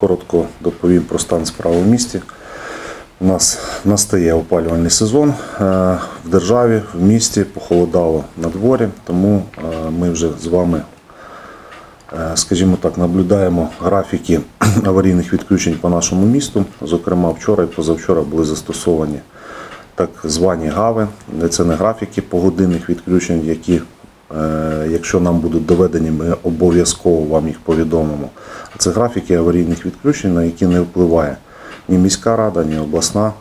Коротко доповім про стан справ у місті. У нас настає опалювальний сезон е, в державі, в місті похолодало на дворі, тому е, ми вже з вами, е, скажімо так, наблюдаємо графіки аварійних відключень по нашому місту. Зокрема, вчора і позавчора були застосовані так звані гави. Це не графіки погодинних відключень, які, якщо нам будуть доведені, ми обов'язково вам їх повідомимо. Це графіки аварійних відключень, на які не впливає ні міська рада, ні обласна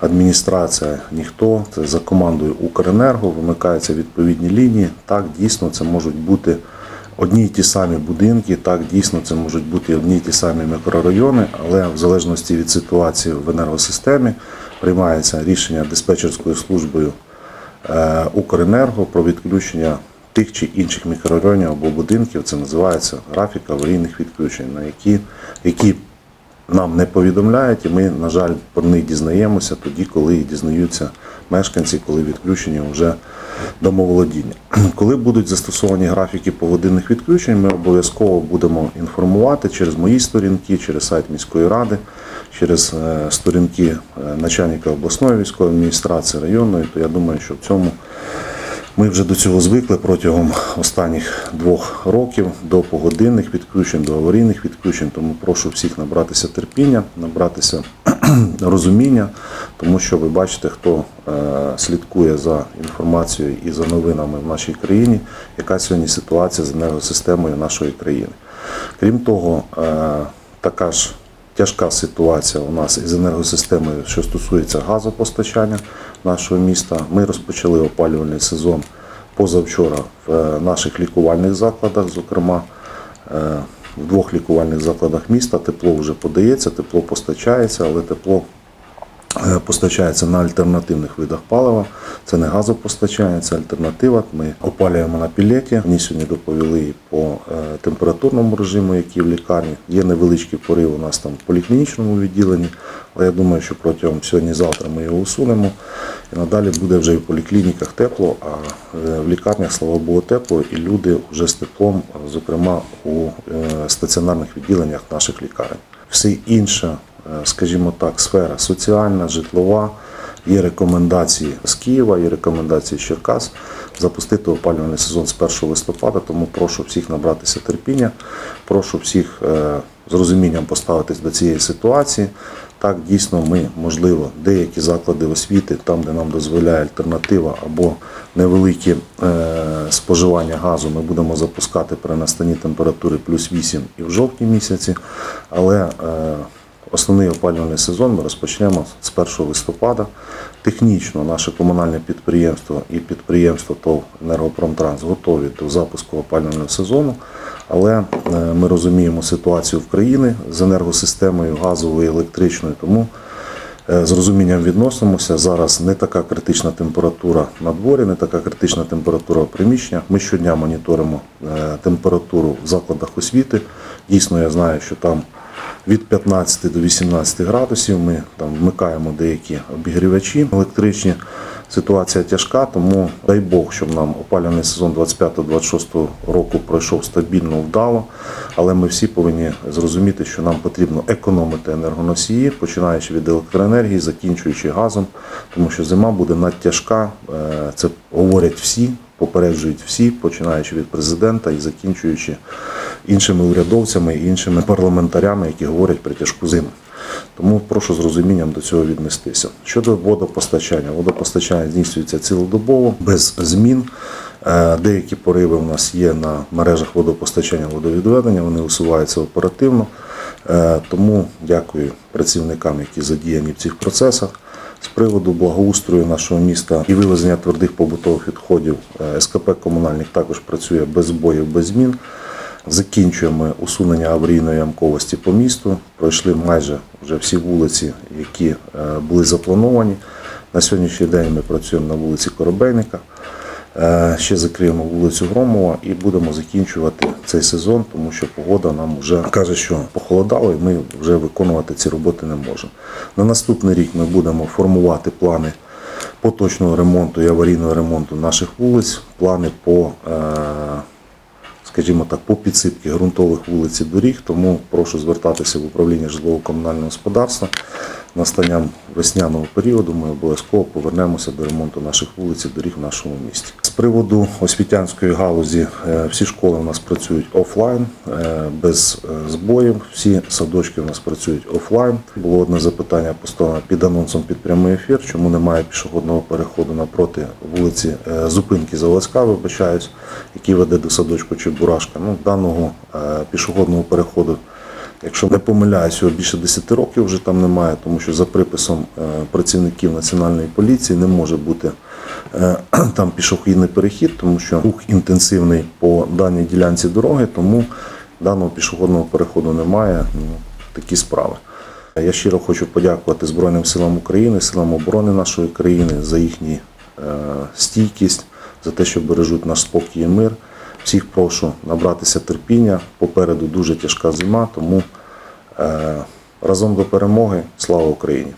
адміністрація, ніхто. Це за командою Укренерго вимикаються відповідні лінії. Так, дійсно, це можуть бути одні й ті самі будинки, так, дійсно, це можуть бути одні й ті самі мікрорайони, але в залежності від ситуації в енергосистемі приймається рішення диспетчерською службою е, Укренерго про відключення тих чи інших мікрорайонів або будинків. Це називається графік аварійних відключень, на які, які нам не повідомляють, і ми, на жаль, про них дізнаємося тоді, коли дізнаються мешканці, коли відключені вже домоволодіння. Коли будуть застосовані графіки погодинних відключень, ми обов'язково будемо інформувати через мої сторінки, через сайт міської ради, через е, сторінки е, начальника обласної військової адміністрації районної. То я думаю, що в цьому ми вже до цього звикли протягом останніх двох років до погодинних відключень, до аварійних відключень. Тому прошу всіх набратися терпіння, набратися розуміння, тому що ви бачите, хто е, слідкує за інформацією і за новинами в нашій країні, яка сьогодні ситуація з енергосистемою нашої країни. Крім того, е, така ж тяжка ситуація у нас із енергосистемою, що стосується газопостачання нашого міста. Ми розпочали опалювальний сезон позавчора в е, наших лікувальних закладах, зокрема. е, В двох лікувальних закладах міста тепло вже подається, тепло постачається, але тепло постачається на альтернативних видах палива. Це не газопостачання, це альтернатива. Ми опалюємо на пілеті. Мені сьогодні доповіли по е, температурному режиму, який в лікарні. Є невеличкий порив у нас там в поліклінічному відділенні, але я думаю, що протягом сьогодні-завтра ми його усунемо. І надалі буде вже і в поліклініках тепло, а е, в лікарнях, слава Богу, тепло, і люди вже з теплом, зокрема у е, стаціонарних відділеннях наших лікарень. Все інше, е, скажімо так, сфера соціальна, житлова. Є рекомендації з Києва, є рекомендації з Черкас запустити опалювальний сезон з 1 листопада. Тому прошу всіх набратися терпіння, прошу всіх е, з розумінням поставитись до цієї ситуації. Так, дійсно, ми, можливо, деякі заклади освіти, там, де нам дозволяє альтернатива або невелике е, споживання газу, ми будемо запускати при настанні температури плюс 8 і в жовтні місяці. Але е, Основний опалювальний сезон ми розпочнемо з 1 листопада. Технічно наше комунальне підприємство і підприємство ТОВ «Енергопромтранс» готові до запуску опалювального сезону, але е, ми розуміємо ситуацію в країні з енергосистемою газовою і електричною, тому е, з розумінням відносимося. Зараз не така критична температура на дворі, не така критична температура в приміщеннях. Ми щодня моніторимо е, температуру в закладах освіти. Дійсно, я знаю, що там від 15 до 18 градусів. Ми там вмикаємо деякі обігрівачі електричні. Ситуація тяжка, тому дай Бог, щоб нам опалювальний сезон 25-26 року пройшов стабільно, вдало. Але ми всі повинні зрозуміти, що нам потрібно економити енергоносії, починаючи від електроенергії, закінчуючи газом, тому що зима буде надтяжка. Е, Це говорять всі, попереджують всі, починаючи від президента і закінчуючи іншими урядовцями іншими парламентарями, які говорять про тяжку зиму. Тому прошу з розумінням до цього віднестися. Щодо водопостачання, водопостачання здійснюється цілодобово, без змін. Е, Деякі пориви у нас є на мережах водопостачання водовідведення, вони усуваються оперативно. Е, Тому дякую працівникам, які задіяні в цих процесах. З приводу благоустрою нашого міста і вивезення твердих побутових відходів е, СКП комунальник також працює без збоїв, без змін. Закінчуємо усунення аварійної ямковості по місту. Пройшли майже вже всі вулиці, які е, були заплановані. На сьогоднішній день ми працюємо на вулиці Коробейника. Е, Ще закриємо вулицю Громова і будемо закінчувати цей сезон, тому що погода нам вже каже, що похолодало, і ми вже виконувати ці роботи не можемо. На наступний рік ми будемо формувати плани поточного ремонту і аварійного ремонту наших вулиць, плани по е, скажімо так, по підсипці ґрунтових вулиць і доріг. Тому прошу звертатися в управління житлово-комунального господарства. Настанням весняного періоду ми обов'язково повернемося до ремонту наших вулиць і доріг в нашому місті. З приводу освітянської галузі, е, всі школи у нас працюють офлайн, е, без е, збоїв. Всі садочки у нас працюють офлайн. Було одне запитання поставлено під анонсом під прямий ефір, чому немає пішохідного переходу напроти вулиці зупинки Заводська, вибачаюсь, який веде до садочку Чебурашка. Ну, даного пішохідного переходу Якщо не помиляюсь, його більше 10 років вже там немає, тому що за приписом е, працівників національної поліції не може бути е, там пішохідний перехід, тому що рух інтенсивний по даній ділянці дороги, тому даного пішохідного переходу немає. Ну, такі справи. Я щиро хочу подякувати Збройним силам України, силам оборони нашої країни за їхню е, стійкість, за те, що бережуть наш спокій і мир. Всіх прошу набратися терпіння. Попереду дуже тяжка зима, тому е, разом до перемоги. Слава Україні!